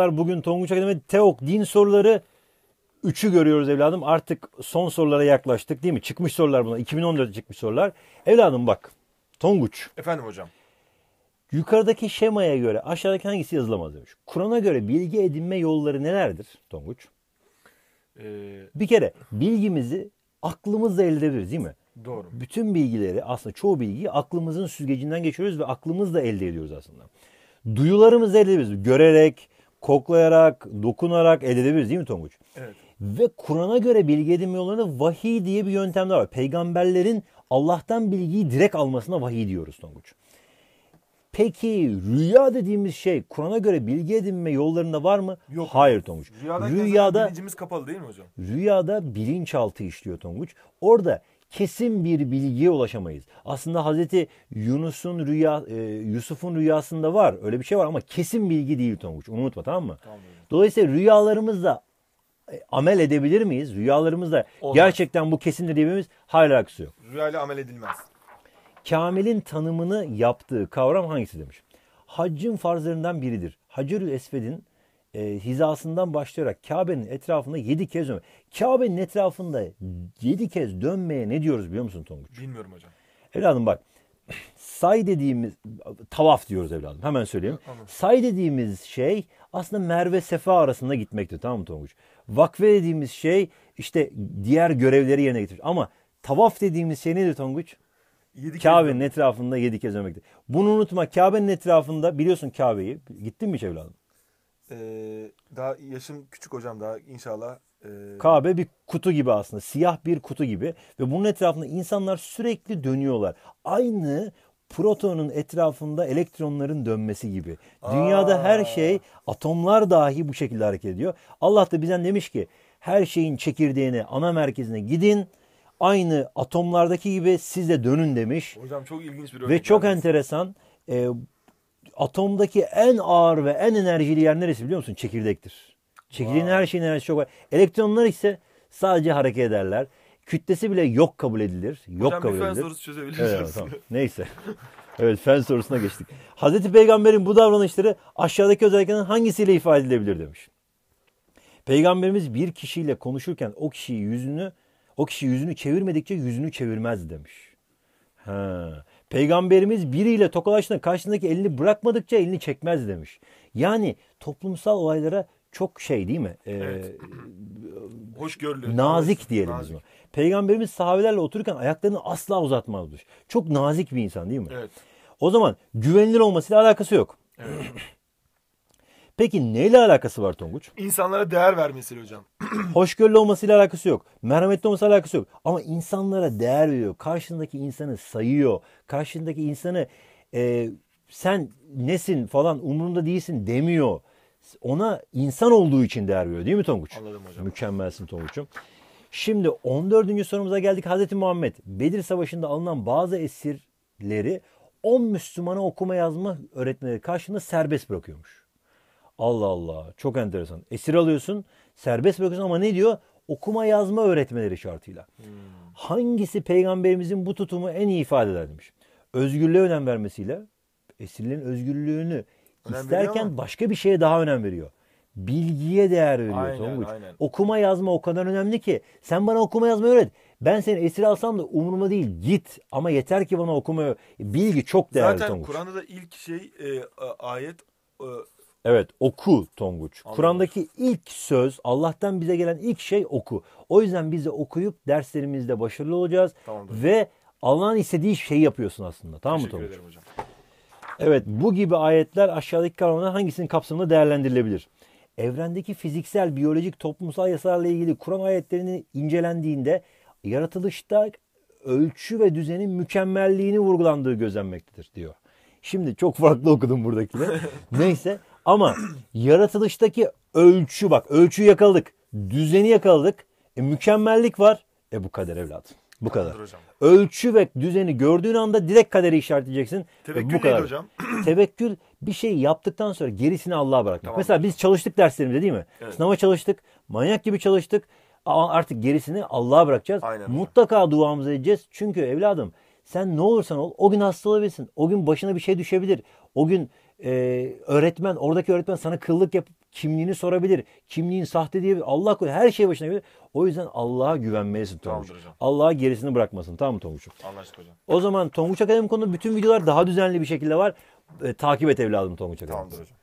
Merhabalar bugün Tonguç Akademi Teok din soruları 3'ü görüyoruz evladım. Artık son sorulara yaklaştık değil mi? Çıkmış sorular bunlar. 2014'te çıkmış sorular. Evladım bak Tonguç Efendim hocam. yukarıdaki şemaya göre aşağıdaki hangisi yazılamaz demiş. Kur'an'a göre bilgi edinme yolları nelerdir Tonguç? Ee, Bir kere bilgimizi aklımızla elde edebiliriz değil mi? doğru. Bütün bilgileri aslında çoğu bilgiyi aklımızın süzgecinden geçiyoruz ve aklımızla elde ediyoruz aslında. Duyularımızla elde edebiliriz. Görerek, koklayarak, dokunarak elde edebiliriz değil mi Tonguç? Evet. Ve Kur'an'a göre bilgi edinme yollarında vahiy diye bir yöntem de var. Peygamberlerin Allah'tan bilgiyi direkt almasına vahiy diyoruz Tonguç. Peki rüya dediğimiz şey Kur'an'a göre bilgi edinme yollarında var mı? Yok. Hayır Tonguç. Rüyada, Rüyada bilincimiz kapalı değil mi hocam? Rüyada bilinçaltı işliyor Tonguç. Orada kesin bir bilgiye ulaşamayız. Aslında Hazreti Yunus'un rüya, e, Yusuf'un rüyasında var. Öyle bir şey var ama kesin bilgi değil Tonguç. Onu unutma tamam mı? Tamam. Dolayısıyla rüyalarımızda e, amel edebilir miyiz? Rüyalarımızda Olmaz. gerçekten bu kesindir diyebilir miyiz? Hayır alakası yok. Rüyayla amel edilmez. Kamil'in tanımını yaptığı kavram hangisi demiş? Haccın farzlarından biridir. Hacerül Esved'in e, hizasından başlayarak Kabe'nin etrafında yedi kez dönme. Kabe'nin etrafında yedi kez dönmeye ne diyoruz biliyor musun Tonguç? Bilmiyorum hocam. Evladım bak say dediğimiz tavaf diyoruz evladım hemen söyleyeyim. Anladım. Say dediğimiz şey aslında Merve Sefa arasında gitmektir tamam mı Tonguç? Vakfe dediğimiz şey işte diğer görevleri yerine getirir. Ama tavaf dediğimiz şey nedir Tonguç? Kabe'nin etrafında yedi kez dönmektir. Bunu unutma. Kabe'nin etrafında biliyorsun Kabe'yi. Gittin mi hiç evladım? Ee, daha yaşım küçük hocam daha inşallah. Ee, Kabe bir kutu gibi aslında. Siyah bir kutu gibi. Ve bunun etrafında insanlar sürekli dönüyorlar. Aynı protonun etrafında elektronların dönmesi gibi. Dünyada Aa. her şey atomlar dahi bu şekilde hareket ediyor. Allah da bizden demiş ki her şeyin çekirdeğine, ana merkezine gidin. Aynı atomlardaki gibi siz de dönün demiş. hocam çok ilginç bir Ve örnek çok verdiniz. enteresan. e, atomdaki en ağır ve en enerjili yer neresi biliyor musun? Çekirdektir. Çekirdeğin Vay. her şeyin enerjisi çok var. Elektronlar ise sadece hareket ederler. Kütlesi bile yok kabul edilir. Yok Hocam kabul bir fen edilir. sorusu çözebilir Evet, tamam. Neyse. Evet fen sorusuna geçtik. Hazreti Peygamber'in bu davranışları aşağıdaki özelliklerden hangisiyle ifade edilebilir demiş. Peygamberimiz bir kişiyle konuşurken o kişiyi yüzünü o kişi yüzünü çevirmedikçe yüzünü çevirmez demiş. Ha. Peygamberimiz biriyle tokalaştığında karşısındaki elini bırakmadıkça elini çekmez demiş. Yani toplumsal olaylara çok şey değil mi? Ee, Evet. Hoşgörülü. nazik diyelim Nazik. buna. Peygamberimiz sahabelerle otururken ayaklarını asla uzatmazmış. Çok nazik bir insan değil mi? Evet. O zaman güvenilir olmasıyla alakası yok. evet. Peki neyle alakası var Tonguç? İnsanlara değer vermesiyle hocam. Hoşgörülü olmasıyla alakası yok. Merhametli olmasıyla alakası yok. Ama insanlara değer veriyor. Karşındaki insanı sayıyor. Karşındaki insanı e, sen nesin falan umurunda değilsin demiyor. Ona insan olduğu için değer veriyor değil mi Tonguç? Anladım hocam. Mükemmelsin Tonguç'um. Şimdi 14. sorumuza geldik. Hazreti Muhammed Bedir Savaşı'nda alınan bazı esirleri 10 Müslümana okuma yazma öğretmeleri karşında serbest bırakıyormuş. Allah Allah çok enteresan. Esir alıyorsun serbest bırakıyorsun ama ne diyor? Okuma yazma öğretmeleri şartıyla. Hmm. Hangisi peygamberimizin bu tutumu en iyi ifade eder demiş. Özgürlüğe önem vermesiyle esirlerin özgürlüğünü Önem isterken başka bir şeye daha önem veriyor. Bilgiye değer veriyor Aynen, Tonguç. aynen. Okuma yazma o kadar önemli ki sen bana okuma yazma öğret. Ben seni esir alsam da umurumda değil git ama yeter ki bana okuma bilgi çok değerli Zaten Tonguç. Kur'an'da da ilk şey e, ayet e, Evet oku Tonguç. Kur'an'daki ilk söz Allah'tan bize gelen ilk şey oku. O yüzden biz de okuyup derslerimizde başarılı olacağız. Tamamdır. Ve Allah'ın istediği şeyi yapıyorsun aslında. Tamam mı teşekkür Tonguç? ederim hocam. Evet bu gibi ayetler aşağıdaki kavramların hangisinin kapsamında değerlendirilebilir? Evrendeki fiziksel, biyolojik, toplumsal yasalarla ilgili Kur'an ayetlerini incelendiğinde yaratılışta ölçü ve düzenin mükemmelliğini vurgulandığı gözlenmektedir diyor. Şimdi çok farklı okudum buradakini. Neyse ama yaratılıştaki ölçü bak ölçüyü yakaladık. Düzeni yakaladık. E, mükemmellik var. E bu kadar evladım. Bu kadar. Hocam. Ölçü ve düzeni gördüğün anda direkt kaderi işaretleyeceksin. Tevekkül E, bu neydi kadar. hocam? Tevekkül bir şey yaptıktan sonra gerisini Allah'a bırakmak. Tamam. Mesela biz çalıştık derslerimizde değil mi? Evet. Sınava çalıştık. Manyak gibi çalıştık. Ama artık gerisini Allah'a bırakacağız. Aynen hocam. Mutlaka duamızı edeceğiz. Çünkü evladım sen ne olursan ol o gün hasta olabilirsin. O gün başına bir şey düşebilir. O gün e, öğretmen oradaki öğretmen sana kıllık yapıp Kimliğini sorabilir. Kimliğin sahte diye Allah korusun her şey başına gelir. O yüzden Allah'a güvenmelisin Tonguç. Allah'a gerisini bırakmasın. Tamam mı Tonguç'um? Anlaştık hocam. O zaman Tonguç Akademi konu bütün videolar daha düzenli bir şekilde var. E, takip et evladım Tonguç Akademi. Tamamdır hocam.